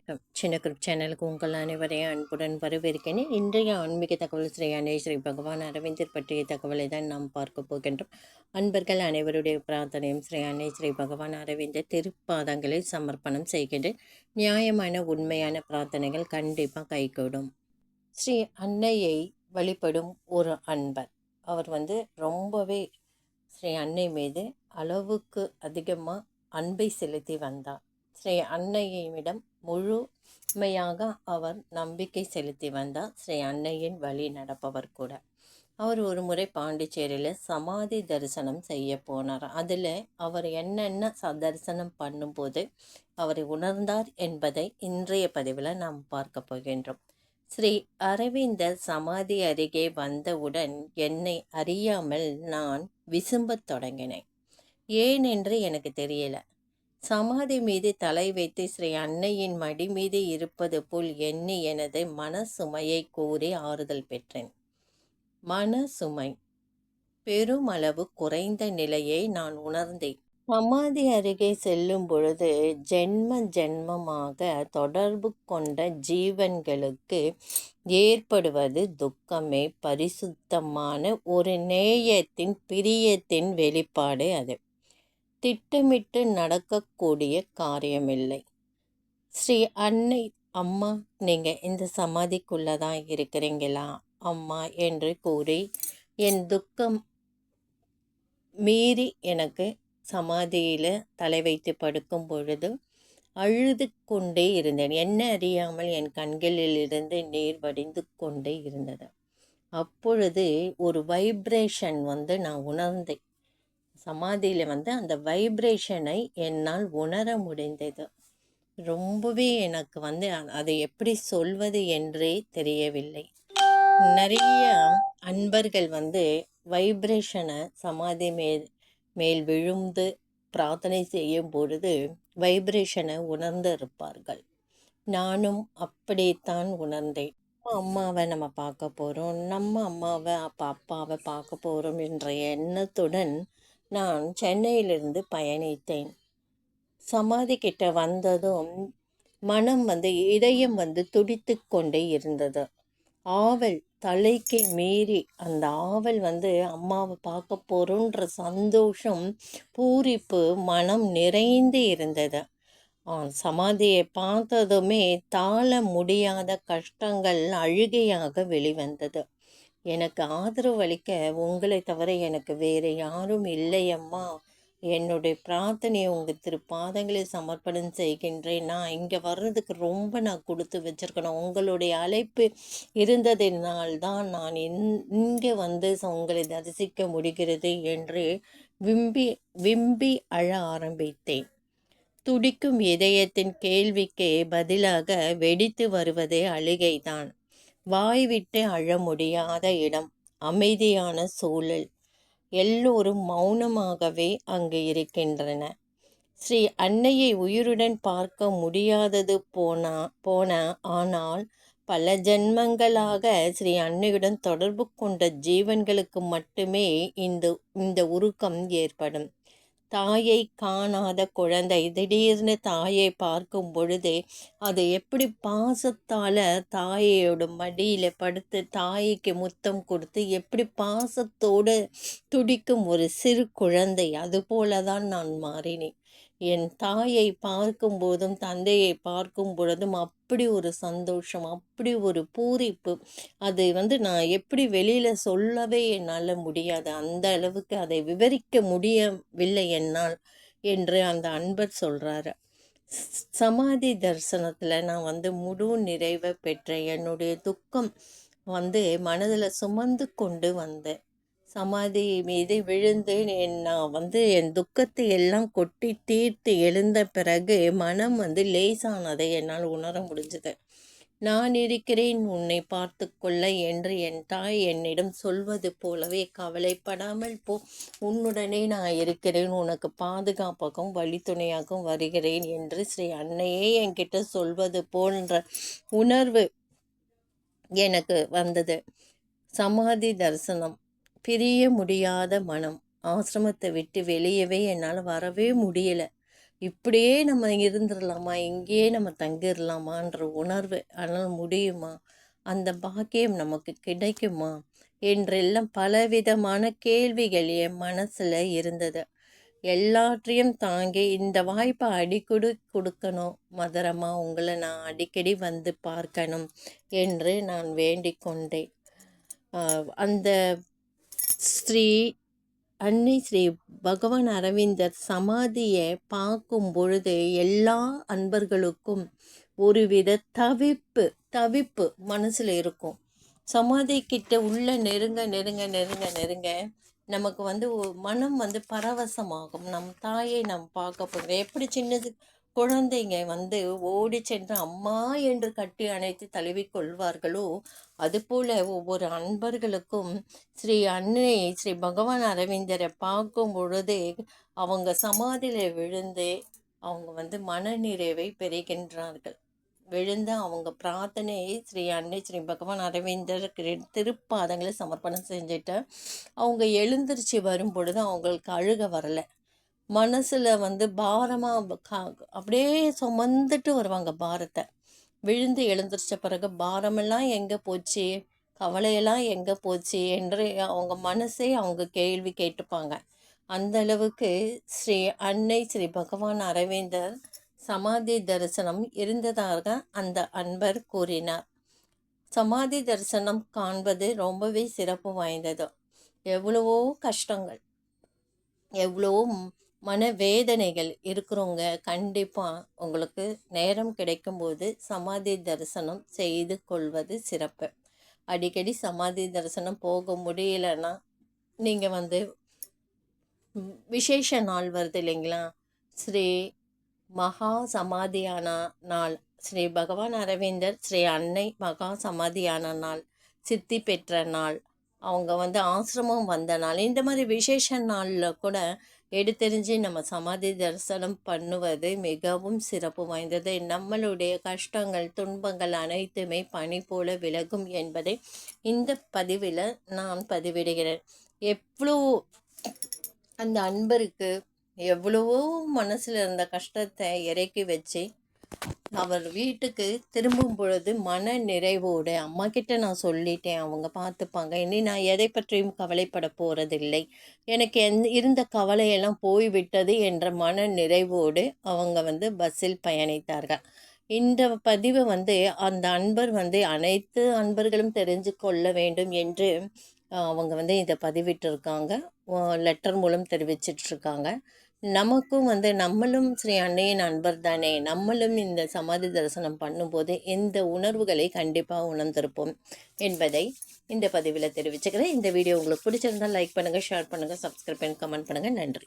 வணக்கம் சின்ன குரூப் சேனலுக்கு உங்கள் அனைவரையும் அன்புடன் வரவேற்கிறேன். இன்றைய ஆன்மீக தகவல் ஸ்ரீ அன்னை ஸ்ரீ பகவான் அரவிந்தர் பற்றிய தகவலை தான் நாம் பார்க்க போகின்றோம். அன்பர்கள் அனைவருடைய பிரார்த்தனையும் ஸ்ரீ அன்னை ஸ்ரீ பகவான் அரவிந்தர் திருப்பாதங்களில் சமர்ப்பணம் செய்கின்றேன். நியாயமான உண்மையான பிரார்த்தனைகள் கண்டிப்பாக கைகூடும். ஸ்ரீ அன்னையை வழிபடும் ஒரு அன்பர். அவர் வந்து ரொம்பவே ஸ்ரீ அன்னை மீது அளவுக்கு அதிகமாக அன்பை செலுத்தி வந்தார். ஸ்ரீ அன்னையிடம் முழுமையாக அவர் நம்பிக்கை செலுத்தி வந்தார். ஸ்ரீ அன்னையின் வழி நடப்பவர் கூட. அவர் ஒரு முறை பாண்டிச்சேரியில் சமாதி தரிசனம் செய்ய போனார். அதில் அவர் என்னென்ன ச தரிசனம் பண்ணும்போது அவரை உணர்ந்தார் என்பதை இன்றைய பதிவில் நாம் பார்க்க போகின்றோம். ஸ்ரீ அரவிந்தர் சமாதி அருகே வந்தவுடன் என்னை அறியாமல் நான் விசும்பத் தொடங்கினேன். ஏன் என்று எனக்கு தெரியல. சமாதி மீது தலை வைத்து ஸ்ரீ அன்னையின் மடி மீது இருப்பது போல் எண்ணி எனது மன சுமையை கூறி ஆறுதல் பெற்றேன். மன சுமை பெருமளவு குறைந்த நிலையை நான் உணர்ந்தேன். சமாதி அருகே செல்லும் பொழுது ஜென்ம ஜென்மமாக தொடர்பு கொண்ட ஜீவன்களுக்கு ஏற்படுவது துக்கமே பரிசுத்தமான ஒரு நேயத்தின் பிரியத்தின் வெளிப்பாடு அது. திட்டமிட்டு நடக்கக்கூடிய காரியமில்லை. ஸ்ரீ அன்னை அம்மா நீங்கள் இந்த சமாதிக்குள்ளே தான் இருக்கிறீங்களா? அம்மா என்று கூறி என் துக்கம் மீறி எனக்கு சமாதியில் தலை வைத்து படுக்கும் பொழுது அழுது கொண்டே இருந்தேன். என்ன அறியாமல் என் கண்களிலிருந்து நீர் வடிந்து கொண்டே இருந்தது. அப்பொழுது ஒரு வைப்ரேஷன் வந்து நான் உணர்ந்தேன். சமாதியில் வந்து அந்த வைப்ரேஷனை என்னால் உணர முடிந்தது. ரொம்பவே எனக்கு வந்து அதை எப்படி சொல்வது என்றே தெரியவில்லை. நிறைய அன்பர்கள் வந்து வைப்ரேஷனை சமாதி மேல் மேல் விழுந்து பிரார்த்தனை செய்யும் பொழுது வைப்ரேஷனை உணர்ந்து இருப்பார்கள். நானும் அப்படித்தான் உணர்ந்தேன். அம்மாவை நம்ம பார்க்க போகிறோம் நம்ம அம்மாவை அப்பா அப்பாவை பார்க்க போகிறோம் என்ற எண்ணத்துடன் நான் சென்னையிலிருந்து பயணித்தேன். சமாதி கிட்ட வந்ததும் மனம் வந்து இதயம் வந்து துடித்து கொண்டே இருந்தது. ஆவல் தலைக்கு மீறி அந்த ஆவல் வந்து அம்மாவை பார்க்க போகிறோன்ற சந்தோஷம் பூரிப்பு மனம் நிறைந்து இருந்தது. சமாதியை பார்த்ததுமே தாழ முடியாத கஷ்டங்கள் அழுகையாக வெளிவந்தது. எனக்கு ஆதரவு அளிக்க உங்களை தவிர எனக்கு வேறு யாரும் இல்லையம்மா. என்னுடைய பிரார்த்தனையை உங்கள் திருப்பாதங்களை சமர்ப்பணம் செய்கின்றேன். நான் இங்கே வர்றதுக்கு ரொம்ப நான் கொடுத்து வச்சுருக்கணும். உங்களுடைய அழைப்பு இருந்ததினால் தான் நான் இங்கே வந்து உங்களை தரிசிக்க முடிகிறது என்று விம்பி விம்பி அழ ஆரம்பித்தேன். துடிக்கும் இதயத்தின் கேள்விக்கே பதிலாக வெடித்து வருவதே அழுகைதான். வாய் விட்டு அழ முடியாத இடம் அமைதியான சூழல். எல்லோரும் மௌனமாகவே அங்கு இருக்கின்றன. ஸ்ரீ அன்னையை உயிருடன் பார்க்க முடியாதது போனா போன ஆனால் பல ஜென்மங்களாக ஸ்ரீ அன்னையுடன் தொடர்பு கொண்ட ஜீவன்களுக்கு மட்டுமே இந்த இந்த உருக்கம் ஏற்படும். தாயை காணாத குழந்தை. திடீர்னு தாயை பார்க்கும் பொழுது அது எப்படி பாசத்தால் தாயோட மடியில் படுத்து தாய்க்கு முத்தம் கொடுத்து எப்படி பாசத்தோடு துடிக்கும் ஒரு சிறு குழந்தை. அதுபோல தான் நான் மாறினேன். என் தாயை பார்க்கும் போதும் தந்தையை பார்க்கும் பொழுதும் அப்படி ஒரு சந்தோஷம் அப்படி ஒரு பூரிப்பு. அது வந்து நான் எப்படி வெளியில் சொல்லவே என்னால் முடியாது. அந்த அளவுக்கு அதை விவரிக்க முடியவில்லை என்னால் என்று அந்த அன்பர் சொல்கிறாரு சமாதி தரிசனத்தில் நான் வந்து முழு நிறைவை பெற்ற என்னுடைய துக்கம் வந்து மனதில் சுமந்து கொண்டு வந்தேன். சமாதி மீது விழுந்து நான் வந்து என் துக்கத்தை எல்லாம் கொட்டி தீர்த்து எழுந்த பிறகு மனம் வந்து லேசானதை என்னால் உணர முடிஞ்சது. நான் இருக்கிறேன் உன்னை பார்த்து கொள்ள என்று என் தாய் என்னிடம் சொல்வது போலவே கவலைப்படாமல் போ. உன்னுடனே நான் இருக்கிறேன் உனக்கு பாதுகாப்பாகவும் வழித்துணையாகவும் வருகிறேன் என்று ஸ்ரீ அன்னையே என்கிட்ட சொல்வது போன்ற உணர்வு எனக்கு வந்தது. சமாதி தரிசனம். பிரிய முடியாத மனம். ஆசிரமத்தை விட்டு வெளியவே என்னால் வரவே முடியல. இப்படியே நம்ம இருந்துடலாமா இங்கேயே நம்ம தங்கிடலாமான்ற உணர்வு ஆனால் முடியுமா? அந்த பாக்கியம் நமக்கு கிடைக்குமா? என்றெல்லாம் பலவிதமான கேள்விகள் என் மனசில் இருந்தது. எல்லாற்றையும் தாங்கி இந்த வாய்ப்பை அடிக்கடி கொடுக்கணும். மதுரமா உங்களை நான் அடிக்கடி வந்து பார்க்கணும் என்று நான் வேண்டிக் கொண்டேன். அந்த ஸ்ரீ அன்னை ஸ்ரீ பகவான் அரவிந்தர் சமாதியை பார்க்கும் பொழுது எல்லா அன்பர்களுக்கும் ஒருவித தவிப்பு தவிப்பு மனசில் இருக்கும். சமாதி கிட்ட உள்ள நெருங்க நெருங்க நெருங்க நெருங்க நமக்கு வந்து மனம் வந்து பரவசமாகும். நம் தாயை நாம் பார்க்க போகிறோம். எப்படி சின்னது குழந்தைங்க வந்து ஓடி சென்று அம்மா என்று கட்டி அணைத்து தழுவி கொள்வார்களோ? அதுபோல ஒவ்வொரு அன்பர்களுக்கும் ஸ்ரீ அன்னை ஸ்ரீ பகவான் அரவிந்தரை பார்க்கும் பொழுதே அவங்க சமாதியில் விழுந்து அவங்க வந்து மனநிறைவை பெறுகின்றார்கள். விழுந்து அவங்க பிரார்த்தனையை ஸ்ரீ அன்னை ஸ்ரீ பகவான் அரவிந்தர் திருப்பாதங்களை சமர்ப்பணம் செஞ்சுட்டு அவங்க எழுந்திருச்சு வரும் பொழுது அவங்களுக்கு அழுக வரலை. மனசில் வந்து பாரமாக அப்படியே சுமந்துட்டு வருவாங்க பாரத்தை. விழுந்து எழுந்திரிச்ச பிறகு பாரமெல்லாம் எங்கே போச்சு? கவலையெல்லாம் எங்கே போச்சு? என்று அவங்க மனசே அவங்க கேள்வி கேட்டுப்பாங்க. அந்த அளவுக்கு ஸ்ரீ அன்னை ஸ்ரீ பகவான் அரவிந்தர் சமாதி தரிசனம் இருந்ததாக அந்த அன்பர் கூறினார். சமாதி தரிசனம் காண்பது ரொம்பவே சிறப்பு வாய்ந்தது. எவ்வளவோ கஷ்டங்கள் எவ்வளவோ மனவேதனைகள் இருக்கிறவங்க கண்டிப்பாக உங்களுக்கு நேரம் கிடைக்கும்போது சமாதி தரிசனம் செய்து கொள்வது சிறப்பு. அடிக்கடி சமாதி தரிசனம் போக முடியலன்னா நீங்கள் வந்து விசேஷ நாள் வருது இல்லைங்களா? ஸ்ரீ மகா சமாதியான நாள் ஸ்ரீ பகவான் அரவிந்தர் ஸ்ரீ அன்னை மகா சமாதியான நாள் சித்தி பெற்ற நாள் அவங்க வந்து ஆசிரமம் வந்த நாள் இந்த மாதிரி விசேஷ நாளில் கூட எடுத்தெறிஞ்சு நம்ம சமாதி தரிசனம் பண்ணுவது மிகவும் சிறப்பு வாய்ந்தது. நம்மளுடைய கஷ்டங்கள் துன்பங்கள் அனைத்துமே பனி போல விலகும் என்பதை இந்த பதிவில் நான் பதிவிடுகிறேன். எவ்வளோ அந்த அன்பருக்கு எவ்வளவோ மனசில் இருந்த கஷ்டத்தை இறக்கி வச்சு அவர் வீட்டுக்கு திரும்பும் பொழுது மன நிறைவோடு அம்மா கிட்ட நான் சொல்லிட்டேன் அவங்க பார்த்துப்பாங்க. இனி நான் எதை பற்றியும் கவலைப்பட போகிறதில்லை எனக்கு எந் இருந்த கவலையெல்லாம் போய்விட்டது என்ற மன நிறைவோடு அவங்க வந்து பஸ்ஸில் பயணித்தார்கள். இந்த பதிவை வந்து அந்த அன்பர் வந்து அனைத்து அன்பர்களும் தெரிஞ்சு கொள்ள வேண்டும் என்று அவங்க வந்து இதை பதிவிட்டிருக்காங்க. லெட்டர் மூலம் தெரிவிச்சிட்ருக்காங்க நமக்கும் வந்து நம்மளும் ஸ்ரீ அன்னையின் நண்பர் தானே. நம்மளும் இந்த சமாதி தரிசனம் பண்ணும்போது இந்த உணர்வுகளை கண்டிப்பாக உணர்ந்திருப்போம் என்பதை இந்த பதிவில் தெரிவிச்சுக்கிறேன். இந்த வீடியோ உங்களுக்கு பிடிச்சிருந்தால் லைக் பண்ணுங்கள் ஷேர் பண்ணுங்கள் சப்ஸ்கிரைப் பண்ணி கமெண்ட் பண்ணுங்கள் நன்றி.